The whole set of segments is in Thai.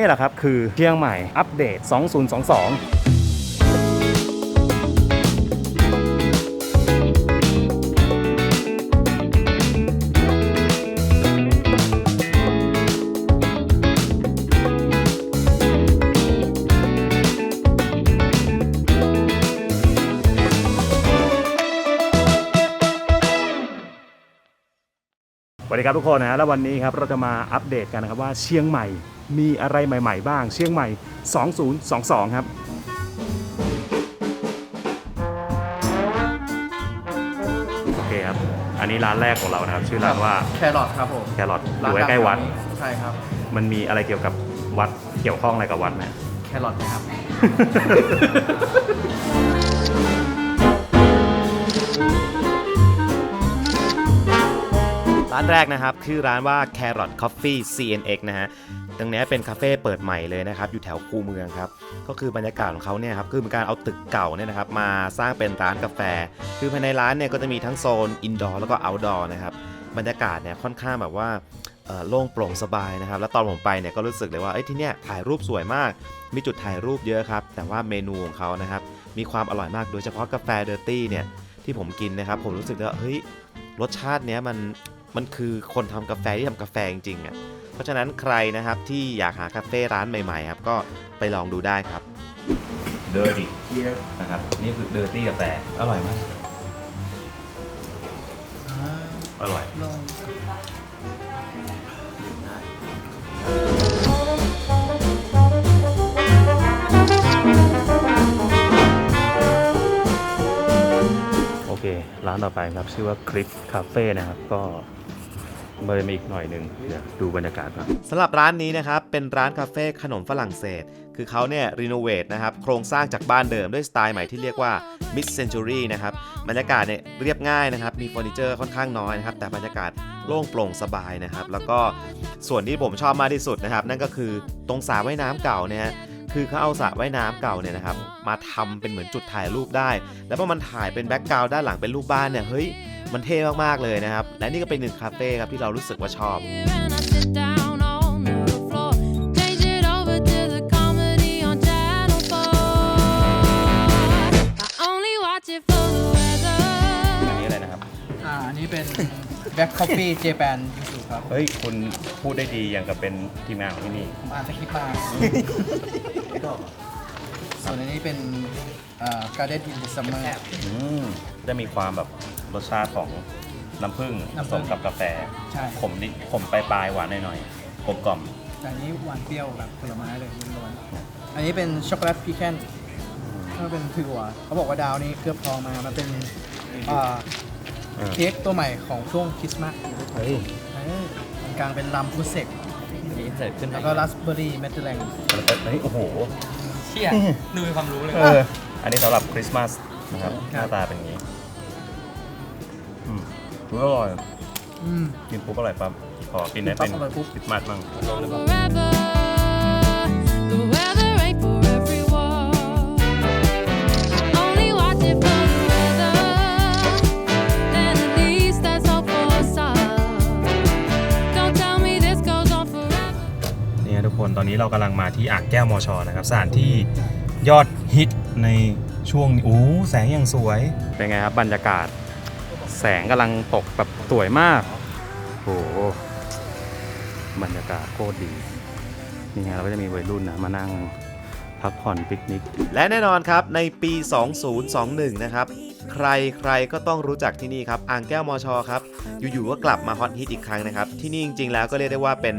นี่แหละครับ คือเชียงใหม่อัปเดต 2022สวัสดีครับทุกคนนะแล้ววันนี้ครับเราจะมาอัปเดตกันนะครับว่าเชียงใหม่ มีอะไรใหม่ ๆ บ้าง เชียงใหม่ 2022 ครับโอเคครับ อันนี้ร้านแรกของเรานะครับ ชื่อร้านว่าแครอทครับผมแครอทอยู่ใกล้ๆวัด ใช่ครับ มันมีอะไรเกี่ยวกับวัดเกี่ยวข้องอะไรกับวัดไหมแครอทนะครับ ร้านแรกนะครับ คือร้านว่า Carrot Coffee CNX นะฮะ ตรงนี้เป็นคาเฟ่เปิดใหม่เลยนะครับอยู่แถวคูเมืองครับก็คือบรรยากาศของเขาเนี่ยครับคือเป็นการเอาตึกเก่าเนี่ยนะครับมาสร้างเป็นร้านกาแฟ คือภายในร้านเนี่ยก็จะมีทั้งโซนอินดอร์แล้วก็เอาท์ดอร์นะครับบรรยากาศเนี่ยค่อนข้างแบบว่าโล่งโปร่งสบายนะครับแล้วตอนผมไปเนี่ยก็รู้สึกเลยว่าเอ้ที่เนี่ยถ่ายรูปสวยมาก มีจุดถ่ายรูปเยอะครับแต่ว่าเมนูของเขานะครับมีความอร่อยมากโดยเฉพาะกาแฟเดอร์ตี้เนี่ยที่ผมกินนะครับผมรู้สึกว่าเฮ้ยรสชาติเนี้ยมันมันคือคนทำกาแฟที่ทำกาแฟจริงๆอะ เพราะฉะนั้นใครนะครับที่อยากหาคาเฟ่ร้านใหม่ๆครับก็ไปลองดูได้ครับ เดอร์ตี้นะครับนี่คือเดอร์ตี้กาแฟอร่อยมากอร่อย โอเค ร้านต่อไปครับ ชื่อว่าคลิปคาเฟ่นะครับ ก็ เลยมาอีกหน่อยหนึ่งเดี๋ยวดูบรรยากาศครับสำหรับร้านนี้นะครับเป็นร้านคาเฟ่ขนมฝรั่งเศส คือเขาเนี่ยรีโนเวทนะครับโครงสร้างจากบ้านเดิมด้วยสไตล์ใหม่ที่เรียกว่า Mid Century นะครับบรรยากาศเนี่ยเรียบง่ายนะครับมีเฟอร์นิเจอร์ค่อนข้างน้อยนะครับแต่บรรยากาศโล่งโปร่งสบายนะครับแล้วก็ส่วนที่ผมชอบมากที่สุดนะครับนั่นก็คือตรงสระว่ายน้ำเก่าเนี่ยคือเขาเอาสระว่ายน้ำเก่าเนี่ยนะครับมาทำเป็นเหมือนจุดถ่ายรูปได้ แล้วพอมันถ่ายเป็นแบ็กกราวด์ด้านหลังเป็นรูปบ้านเนี่ยเฮ้ย มันเท่มากๆเลยนะครับ และนี่ก็เป็นหนึ่งคาเฟ่ครับที่เรารู้สึกว่าชอบ And I sit down on the floor, change it over to the comedy on Channel 4. I only watch it for the weather. อันนี้อะไรนะครับอ่าอันนี้เป็น Black Coffee Japan ยูสุครับเฮ้ยคุณพูดได้ดีอย่างกับเป็นทีมงานของที่นี่ ผมอ่านสคริปต์มา ส่วนอันนี้เป็นอ่า Garden in the Summer อืมจะมีความแบบรสชาติของน้ำผึ้งผน้ำสผึ้มงกับกาแฟใช่ ขมนิดขมปลายๆหวานหน่อยๆกลมกล่อมแต่อันนี้หวานเปรี้ยวแบบผลไม้เลยล้วนๆอันนี้เป็นช็อกโกแลตพีแคนก็เป็นถั่วเขาบอกว่าดาวนี้เคลือบทองมา มันเป็นอ่าเออเค้กตัวใหม่ของช่วงคริสต์มาสเฮ้ยเออตรงกลางเป็นลัมพุเซก นี่เสร็จขึ้นแล้วก็ราสเบอร์รี่เมทเทอร์แลงเฮ้ยโอ้โหเชี่ยดูมีความรู้เลย เออ อันนี้สำหรับคริสต์มาสนะครับหครัน้าบตาเป็นอย่างนี้อืมอร่อย อืม กินปุ๊บอร่อยปั๊บขอกินได้เป็นกินปั๊บอร่อยปุ๊บคริสต์มาสบ้าง Forever, นตอนนี้เรากำลังมาที่อ่างแก้วมอชอนะครับสถานที่ยอดฮิตในช่วงนี้โอ้แสงอย่างสวย เป็นไงครับบรรยากาศ แสงกำลังตกแบบสวยมากโอ้โหบรรยากาศโคตรดีนี่ไงเราก็จะมีวัยรุ่นนะมานั่งพักผ่อนปิกนิก และแน่นอนครับในปี 2021 นะครับ ใครใครก็ต้องรู้จักที่นี่ครับอ่างแก้วมอชอครับ อยู่ๆก็กลับมาฮอตฮิตอีกครั้งนะครับ ที่นี่จริงๆแล้วก็เรียกได้ว่าเป็น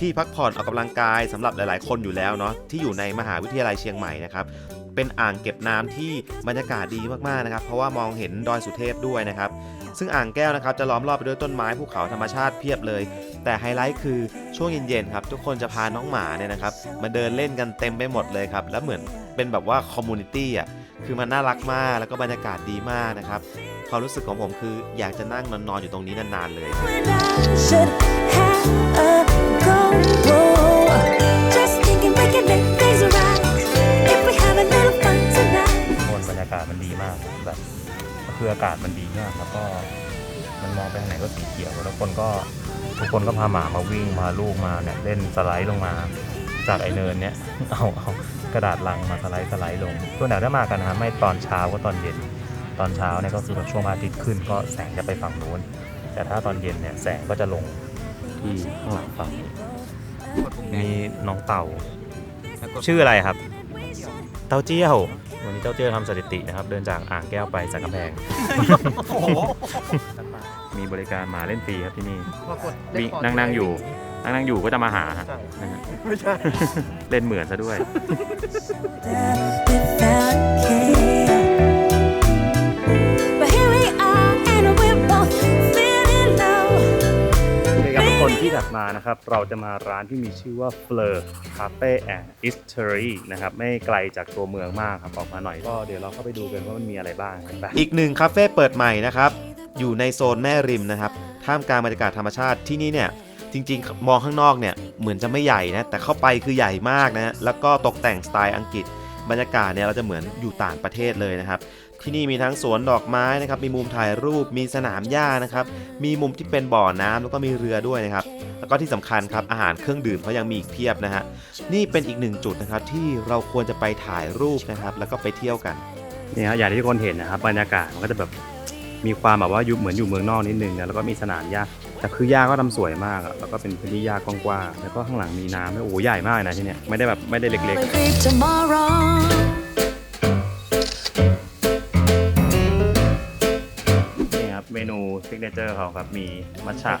ที่พักผ่อนออกกำลังกายสำหรับหลายๆ คนอยู่แล้วเนาะที่อยู่ในมหาวิทยาลัยเชียงใหม่นะครับเป็นอ่างเก็บน้ำที่บรรยากาศดีมากๆนะครับเพราะว่ามองเห็นดอยสุเทพด้วยนะครับซึ่งอ่างแก้วนะครับจะล้อมรอบไปด้วยต้นไม้ภูเขาธรรมชาติเพียบเลย แต่ไฮไลท์คือช่วงเย็นๆครับทุกคนจะพาน้องหมาเนี่ยนะครับมาเดินเล่นกันเต็มไปหมดเลยครับแล้วเหมือนเป็นแบบว่าคอมมูนิตี้อะ คือมันน่ารักมากแล้วก็บรรยากาศดีมากนะครับความรู้สึกของผมคืออยากจะนั่งนอนๆอยู่ตรงนี้นานๆเลยบนบรรยากาศมันดีมากแบบคืออากาศมันดีมากแล้วก็มันมองไปทางไหนก็สีเขียวแล้วคนก็ทุกคนก็พาหมามาวิ่งมาลูกมาเนี่ยเล่นสไลด์ลงมา จากไอเนินเนี้ยเอาเอา กระดาษลังมาสไลด์สไลด์ลงตัวไหนได้มากันนะครับไม่ตอนเช้าก็ตอนเย็น ตอนเช้าเนี่ยก็คือแบบช่วงพระอาทิตย์ขึ้นก็แสงจะไปฝั่งนู้น แต่ถ้าตอนเย็นเนี่ยแสงก็จะลงที่ข้างหลังฝั่งนี้มีน้องเต่า ชื่ออะไรครับ เต้าเจี้ยว วันนี้เต้าเจี้ยวทำสถิตินะครับ เดินจากอ่างแก้วไปสันกำแพง มีบริการหมาเล่นฟรีครับที่นี่ปรากฏมีได้ขนั่งนั่งอยู่ นั่งนั่งอยู่ก็จะมาหาฮะนะฮะไม่ใช่ เล่นเหมือนซะด้วย without care. But here we are, and we're both feeling low. โอเคครับทุกคนที่ถัดมานะครับ เราจะมาร้านที่มีชื่อว่า Fleur Cafe and Eatery นะครับ ไม่ไกลจากตัวเมืองมากครับ ออกมาหน่อยก็เดี๋ยวเราเข้าไปดูกันว่ามันมีอะไรบ้างกันไปอีกหนึ่งคาเฟ่เปิดใหม่นะครับ อยู่ในโซนแม่ริมนะครับ ท่ามกลางบรรยากาศธรรมชาติที่นี่เนี่ย จริงๆ มองข้างนอกเนี่ยเหมือนจะไม่ใหญ่นะ แต่เข้าไปคือใหญ่มากนะ แล้วก็ตกแต่งสไตล์อังกฤษ บรรยากาศเนี่ยเราจะเหมือนอยู่ต่างประเทศเลยนะครับที่นี่มีทั้งสวนดอกไม้นะครับ มีมุมถ่ายรูป มีสนามหญ้านะครับ มีมุมที่เป็นบ่อน้ำแล้วก็มีเรือด้วยนะครับ แล้วก็ที่สำคัญครับอาหารเครื่องดื่มเขายังมีอีกเพียบนะฮะ นี่เป็นอีกหนึ่งจุดนะครับที่เราควรจะไปถ่ายรูปนะครับ แล้วก็ไปเที่ยวกัน นี่ฮะอย่างที่ทุกคนเห็นนะครับบรรยากาศมันก็จะแบบมีความแบบว่าอยู่เหมือนอยู่เมืองนอกนิดนึงนะแล้วก็มีสนามหญ้า แต่คือหญ้าก็ทำสวยมากอะแล้วก็เป็นพื้นที่หญ้ากว้างๆแล้วก็ข้างหลังมีน้ำด้วยโอ้โหใหญ่มากนะที่เนี่ยไม่ได้แบบไม่ได้เล็ก May creep tomorrow. ๆนี่ครับเมนูซิกเนเจอร์เขาครับมีมัทฉะ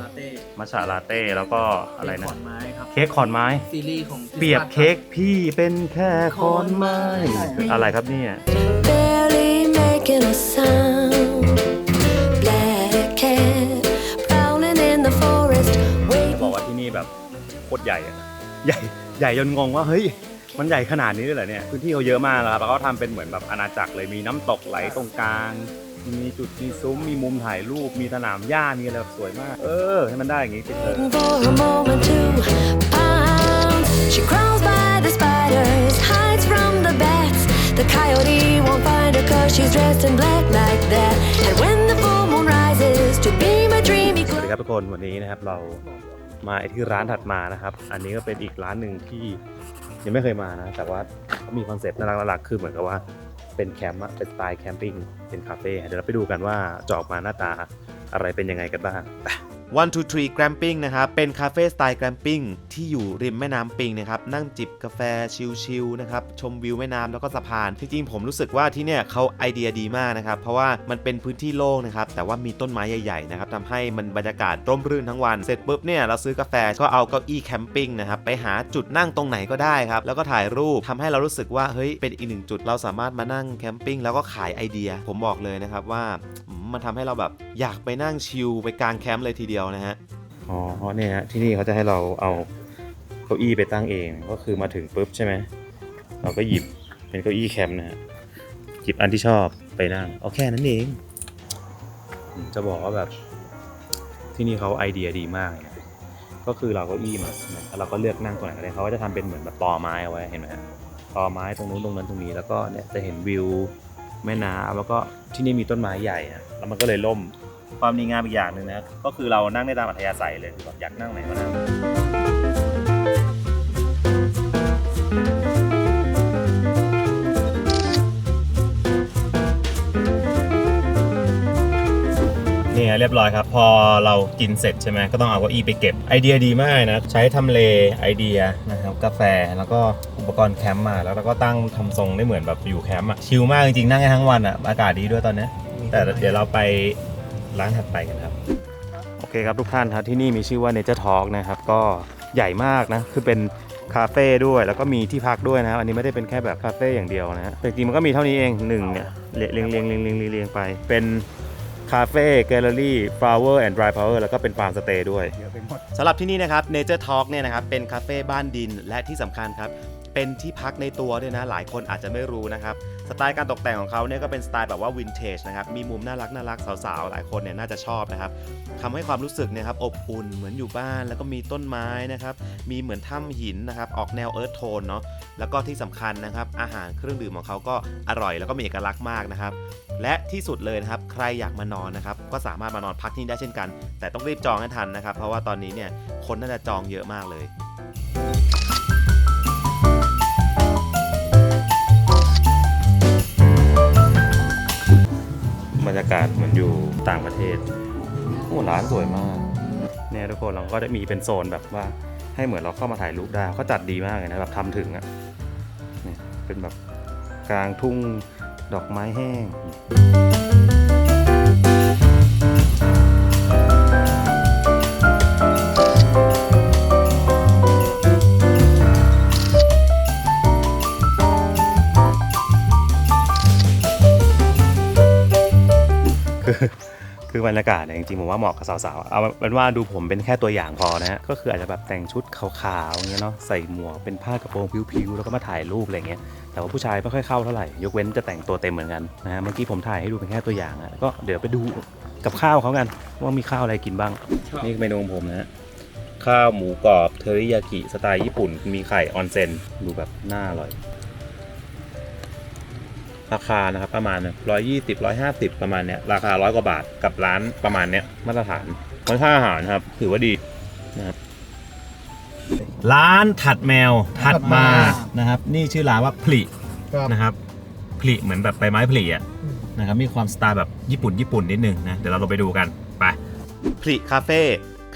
ลาเต้มัทฉะลาเต้แล้วก็อะไรนะขอนไม้ครับ เค้กขอนไม้ ซีรีส์ของเปรียบเค้กพี่เป็นแค่ขอนไม้อะไรครับเนี่ย Barely making a sound. ตรใหญ่อะใหญ่ใหญ่จนงงว่าเฮ้ยมันใหญ่ขนาดนี้เลยเหรอเนี่ยพื้นที่เขาเยอะมากนะครับแล้วก็ทำเป็นเหมือนแบบอาณาจักรเลยมีน้ำตกไหลตรงกลาง มีจุดมีซุ้มมีมุมถ่ายรูปมีสนามหญ้ามีอะไรแบบสวยมาก เออ ให้มันได้อย่างงี้สิเธอ Waiting for a moment to pounce. She crawls by the spiders, hides from the bats. The coyote won't find her cause she's dressed in black like that. And when the full moon rises to beam a dreamy สวัส glow. ดีครับทุกคนวันนี้นะครับเรา มาที่ร้านถัดมานะครับ อันนี้ก็เป็นอีกร้านหนึ่งที่ยังไม่เคยมานะ แต่ว่าเขามีคอนเซ็ปต์น่ารักๆคือเหมือนกับว่าเป็นแคมป์อะเป็นสไตล์แคมปิ้งเป็นคาเฟ่เดี๋ยวเราไปดูกันว่าจะออกมาหน้าตาอะไรเป็นยังไงกันบ้างไป One Two Three Glamping นะครับ เป็นคาเฟ่สไตล์ Glamping ที่อยู่ริมแม่น้ำปิงนะครับ นั่งจิบกาแฟชิลๆนะครับ ชมวิวแม่น้ำแล้วก็สะพาน จริงๆ ผมรู้สึกว่าที่เนี่ยเขาไอเดียดีมากนะครับ เพราะว่ามันเป็นพื้นที่โล่งนะครับ แต่ว่ามีต้นไม้ใหญ่ๆนะครับทำให้มันบรรยากาศร่มรื่นทั้งวัน เสร็จปุ๊บเนี่ยเราซื้อกาแฟก็เอาเก้าอี้แคมปิ้งนะครับ ไปหาจุดนั่งตรงไหนก็ได้ครับ แล้วก็ถ่ายรูปทำให้เรารู้สึกว่า เฮ้ย เป็นอีกหนึ่งจุด เราสามารถมานั่งแคมปิ้งแล้วก็ขายไอเดีย ผมบอกเลยนะครับว่า มมันทำให้เราแบบอยากไปนั่งชิลไปกางแคมป์เลยทีเดียวนะฮะอ๋อเนี่ยฮะที่นี่เขาจะให้เราเอาเก้าอี้ไปตั้งเองก็คือมาถึงปุ๊บใช่ไหมเราก็หยิบเป็นเก้าอี้แคมป์นะฮะหยิบอันที่ชอบไปนั่งเอาแค่นั้นเองอืมจะบอกว่าแบบที่นี่เขาไอเดียดีมากเลยนะก็คือเราเก้าอี้มาใช่ไหมแล้วเราก็เลือกนั่งตรงไหนก็ได้เขาก็จะทำเป็นเหมือนแบบตอไม้เอาไว้เห็นไหมฮะตอไม้ตรงนู้นตรงนั้นตรงนี้แล้วก็เนี่ยจะเห็นวิวแม่น้ำแล้วก็ที่นี่มีต้นไม้ใหญ่อะ แล้วมันก็เลยล่ม ความดีงามอีกอย่างหนึ่งนะก็คือเรานั่งได้ตามอัธยาศัยเลยคือแบบอยากนั่งไหนก็นั่งนี่เรียบร้อยครับ พอเรากินเสร็จใช่ไหมก็ต้องเอาเก้าอี้ไปเก็บไอเดียดีมากนะ ใช้ทำเลไอเดียนะครับกาแฟแล้วก็อุปกรณ์แคมป์มาแล้วเราก็ตั้งทำทรงได้เหมือนแบบอยู่แคมป์อะชิลมากจริงๆนั่งได้ทั้งวันอะอากาศดีด้วยตอนเนี้ย แต่เดี๋ยวเราไปร้านถัดไปกันครับ โอเคครับทุกท่านครับที่นี่มีชื่อว่า Nature Talk นะครับ ก็ใหญ่มากนะ คือเป็นคาเฟ่ด้วยแล้วก็มีที่พักด้วยนะครับอันนี้ไม่ได้เป็นแค่แบบคาเฟ่อย่างเดียวนะฮะแต่จริงๆมันก็มีเท่านี้เองหนึ่งเนี่ยเรียงเรียงเรียงเรียงเรียงเรียงไป เป็นคาเฟ่แกลเลอรี่ flower and dry power แล้วก็เป็นฟาร์มสเตย์ด้วยสำหรับที่นี่นะครับ Nature Talk เนี่ยนะครับเป็นคาเฟ่บ้านดินและที่สำคัญครับ เป็นที่พักในตัวด้วยนะ หลายคนอาจจะไม่รู้นะครับ สไตล์การตกแต่งของเขาเนี่ยก็เป็นสไตล์แบบว่าวินเทจนะครับ มีมุมน่ารักน่ารักสาวๆ หลายคนเนี่ยน่าจะชอบนะครับทำให้ความรู้สึกเนี่ยครับอบอุ่นเหมือนอยู่บ้าน แล้วก็มีต้นไม้นะครับ มีเหมือนถ้ำหินนะครับ ออกแนวเอิร์ธโทนเนาะ แล้วก็ที่สำคัญนะครับ อาหารเครื่องดื่มของเขาก็อร่อยแล้วก็มีเอกลักษณ์มากนะครับ และที่สุดเลยนะครับ ใครอยากมานอนนะครับ ก็สามารถมานอนพักที่นี่ได้เช่นกัน แต่ต้องรีบจองให้ทันนะครับ เพราะว่าตอนนี้เนี่ยคนน่าจะจองเยอะมากเลย รรยากาศเหมือนอยู่ต่างประเทศโอ้ร้านสวยมากเนี่ยทุกคนเราก็ได้มีเป็นโซนแบบว่าให้เหมือนเราเข้ามาถ่ายรูปได้เขาจัดดีมากเลยนะแบบทำถึงอะ่ะเนี่ยเป็นแบบกลางทุ่งดอกไม้แห้ง คือบรรยากาศเนี่ยจริงๆผมว่าเหมาะกับสาวๆ เอาเป็นว่าดูผมเป็นแค่ตัวอย่างพอนะฮะ ก็คืออาจจะแบบแต่งชุดขาวๆอย่างเงี้ยเนาะ ใส่หมวกเป็นผ้ากระโปรงผิวๆ แล้วก็มาถ่ายรูปอะไรเงี้ย แต่ว่าผู้ชายไม่ค่อยเข้าเท่าไหร่ ยกเว้นจะแต่งตัวเต็มเหมือนกันนะฮะ เมื่อกี้ผมถ่ายให้ดูเป็นแค่ตัวอย่างอะก็เดี๋ยวไปดูกับข้าวเขากัน ว่ามีข้าวอะไรกินบ้าง นี่เมนูของผมนะฮะ ข้าวหมูกรอบเทอริยากิสไตล์ญี่ปุ่น มีไข่ออนเซน ดูแบบน่าอร่อย ราคานะครับประมาณร้อยยี่สิบร้อยห้าสิบประมาณเนี้ยราคาร้อยกว่าบาทกับร้านประมาณเนี้ยมาตรฐานรสชาติอาหารครับ ถือว่าดีนะครับร้านถัดแมวถัดมานะครับ นี่ชื่อร้านว่าพลิครับนะครับพลิเหมือนแบบใบไม้ผลิอะนะครับมีความสไตล์แบบญี่ปุ่นญี่ปุ่นนิดนึงนะเดี๋ยวเราลงไปดูกันไปพลิคาเฟ่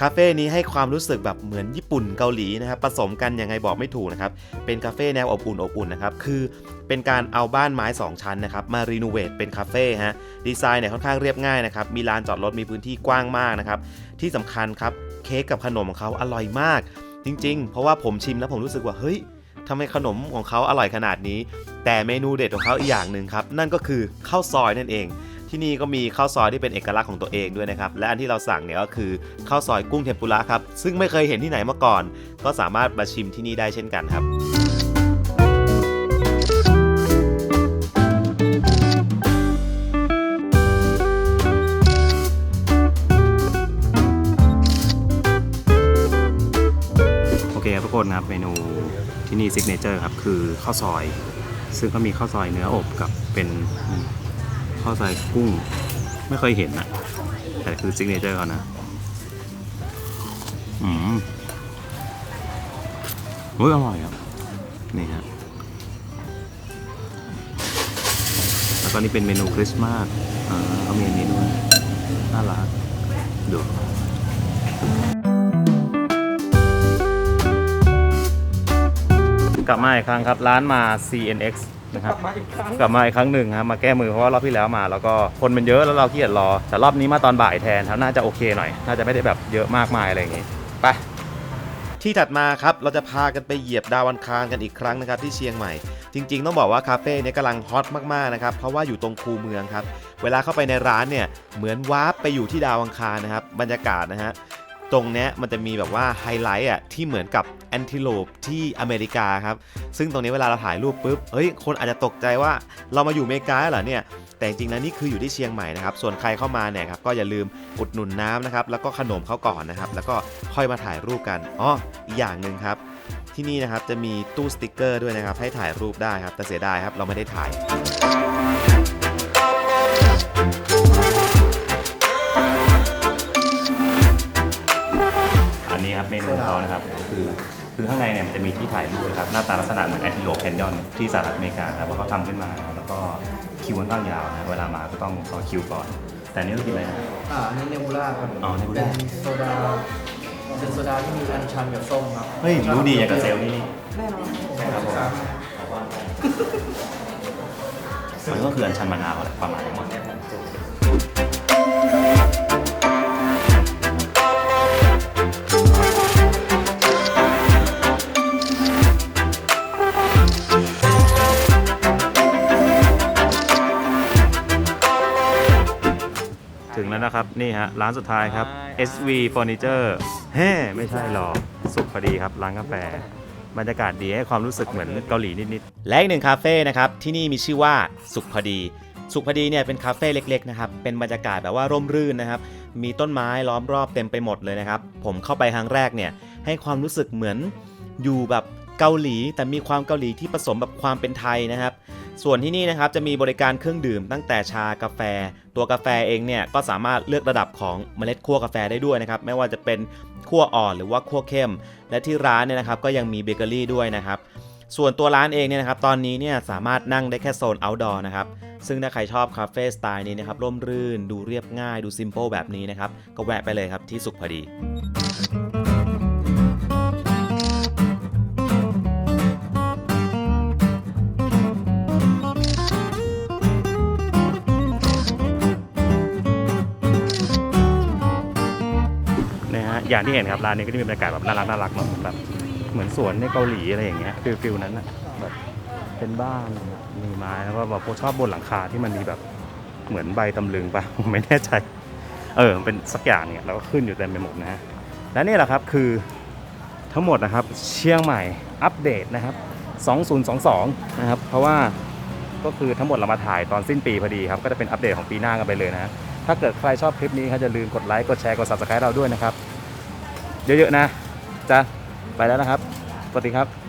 คาเฟ่นี้ให้ความรู้สึกแบบเหมือนญี่ปุ่นเกาหลีนะครับผสมกันยังไงบอกไม่ถูกนะครับ เป็นคาเฟ่แนวอบอุ่นอบอุ่นนะครับ คือเป็นการเอาบ้านไม้ 2 ชั้นนะครับ มารีโนเวทเป็นคาเฟ่ฮะ ดีไซน์เนี่ยค่อนข้างเรียบง่ายนะครับ มีลานจอดรถมีพื้นที่กว้างมากนะครับ ที่สำคัญครับเค้กกับขนมของเขาอร่อยมาก จริง ๆ เพราะว่าผมชิมแล้วผมรู้สึกว่าเฮ้ยทำไมขนมของเขาอร่อยขนาดนี้ แต่เมนูเด็ดของเขาอีกอย่างหนึ่งครับนั่นก็คือข้าวซอยนั่นเอง ที่นี่ก็มีข้าวซอยที่เป็นเอกลักษณ์ของตัวเองด้วยนะครับ และอันที่เราสั่งเนี่ยก็คือข้าวซอยกุ้งเทมปุระครับ ซึ่งไม่เคยเห็นที่ไหนมาก่อน ก็สามารถมาชิมที่นี่ได้เช่นกันครับโอเคครับทุกคนครับเมนูที่นี่ซิกเนเจอร์ครับคือข้าวซอย ซึ่งก็มีข้าวซอยเนื้ออบกับเป็น ข้าวซอยกุ้ง ไม่เคยเห็นนะแต่คือซิกเนเจอร์เขานะ อืมเฮ้ยอร่อยครับ นี่ฮะแล้วก็นี่เป็นเมนูคริสต์มาสอ่าเขามีอันนี้ด้วย น่ารักดูกลับมาอีกครั้งครับ ร้านมา CNX นะครับกลับ มาอีกครั้งกลับมาอีกครั้งหนึ่งครับมาแก้มือเพราะว่ารอบที่แล้วมา แล้วก็คนมันเยอะแล้วเราขี้เกียจรอ แต่รอบนี้มาตอนบ่ายแทนครับน่าจะโอเคหน่อย น่าจะไม่ได้แบบเยอะมากมายอะไรอย่างงี้ไป ที่ถัดมาครับ เราจะพากันไปเหยียบดาวอังคารกันอีกครั้งนะครับที่เชียงใหม่ จริงๆ ต้องบอกว่าคาเฟ่เนี้กำลังฮอตมากๆนะครับ เพราะว่าอยู่ตรงคูเมืองครับ เวลาเข้าไปในร้านเนี่ย เหมือนวาร์ปไปอยู่ที่ดาวอังคารนะครับ บรรยากาศนะฮะ ตรงเนี้ยมันจะมีแบบว่าไฮไลท์อะที่เหมือนกับแอนติโลปที่อเมริกาครับ ซึ่งตรงนี้เวลาเราถ่ายรูปปุ๊บเฮ้ยคนอาจจะตกใจว่าเรามาอยู่อเมริกาเหรอเนี่ยแต่จริงๆแล้วนี่คืออยู่ที่เชียงใหม่นะครับ ส่วนใครเข้ามาเนี่ยครับก็อย่าลืมอุดหนุนน้ำนะครับ แล้วก็ขนมเขาก่อนนะครับ แล้วก็ค่อยมาถ่ายรูปกันอ๋ออีกอย่างหนึ่งครับ ที่นี่นะครับจะมีตู้สติกเกอร์ด้วยนะครับ ให้ถ่ายรูปได้ครับ แต่เสียดายครับเราไม่ได้ถ่าย ของเขานะครับคือคือข้างในเนี่ยมันจะมีที่ถ่ายรูปนะครับหน้าตาลักษณะเหมือนแอนติโลปแคนยอนที่สหรัฐอเมริกาครับว่าเขาทำขึ้นมานะครับแล้วก็คิวค่อนข้างยาวนะเวลามาก็ต้องรอคิวก่อน แต่อันนี้เรากินอะไรนะ อ่าอันนี้เนบูล่าครับผมอ๋อ Nebula เป็นโซดาเป็นโซดาที่มีอัญชันกับส้มครับเฮ้ยรู้ดีอย่างกับเซลล์นี่แน่นอนครับผมมันก็คืออัญชันมะนาวแหละประมาณนี้ แล้วนะครับ นี่ฮะ ร้านสุดท้ายครับ SV Furniture เฮ้ไม่ใช่หรอกสุขพอดีครับ ร้านกาแฟบรรยากาศดีให้ความรู้สึกเหมือนเกาหลีนิดและอีกหนึ่งคาเฟ่นะครับ ที่นี่มีชื่อว่าสุขพอดี สุขพอดีเนี่ยเป็นคาเฟ่เล็กๆนะครับ เป็นบรรยากาศแบบว่าร่มรื่นนะครับ มีต้นไม้ล้อมรอบเต็มไปหมดเลยนะครับ ผมเข้าไปครั้งแรกเนี่ยให้ความรู้สึกเหมือนอยู่แบบ เกาหลี แต่มีความเกาหลีที่ผสมแบบความเป็นไทยนะครับ ส่วนที่นี่นะครับจะมีบริการเครื่องดื่มตั้งแต่ชากาแฟ ตัวกาแฟเองเนี่ยก็สามารถเลือกระดับของเมล็ดคั่วกาแฟได้ด้วยนะครับไม่ว่าจะเป็นคั่วอ่อนหรือว่าคั่วเข้ม และที่ร้านเนี่ยนะครับก็ยังมีเบเกอรี่ด้วยนะครับส่วนตัวร้านเองเนี่ยนะครับตอนนี้เนี่ยสามารถนั่งได้แค่โซน outdoor นะครับซึ่งถ้าใครชอบคาเฟ่สไตล์นี้นะครับร่มรื่น ดูเรียบง่าย ดูซิม p ป e แบบนี้นะครับก็แวะไปเลยครับที่สุขพอดี อย่างที่เห็นครับร้านนี้ก็จะมีบรรยากาศแบบน่ารักน่ารักเนาะแบบเหมือนสวนในเกาหลีอะไรอย่างเงี้ยฟิลฟิลนั้นนะแบบเป็นบ้านมีไม้แล้วก็แบบชอบบนหลังคาที่มันมีแบบเหมือนใบตำลึงปะผมไม่แน่ใจ เออมันเป็นสักอย่างเนี่ยแล้วก็ขึ้นอยู่เต็มไปหมดนะฮะและนี่แหละครับคือทั้งหมดนะครับเชียงใหม่อัปเดตนะครับ 2022 นะครับ เพราะว่าก็คือทั้งหมดเรามาถ่ายตอนสิ้นปีพอดีครับ ก็จะเป็นอัปเดตของปีหน้ากันไปเลยนะ ถ้าเกิดใครชอบคลิปนี้ครับอย่าลืมกดไลค์ กดแชร์ กด subscribe เราด้วยนะครับ เยอะๆนะจะไปแล้วนะครับสวัสดีครับ